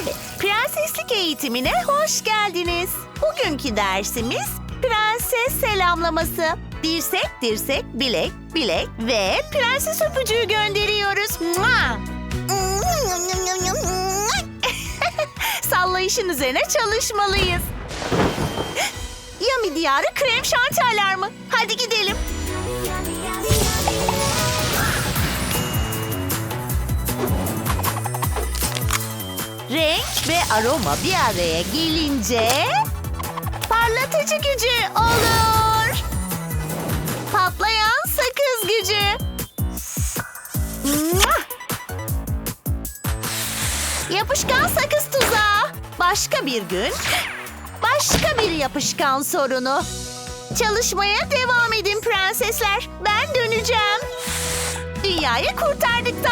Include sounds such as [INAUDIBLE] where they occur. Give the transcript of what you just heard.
Evet, prenseslik eğitimine hoş geldiniz. Bugünkü dersimiz prenses selamlaması. Dirsek, dirsek, bilek, bilek ve prenses öpücüğü gönderiyoruz. Mua! [LAUGHS] Sallayışın üzerine çalışmalıyız. Yami diyarı krem şanti alarmı. Hadi gidelim. Renk ve aroma bir araya gelince parlatıcı gücü olur. Patlayan sakız gücü. Yapışkan sakız tuzağı. Başka bir gün başka bir yapışkan sorunu. Çalışmaya devam edin prensesler. Ben döneceğim. Dünyayı kurtardık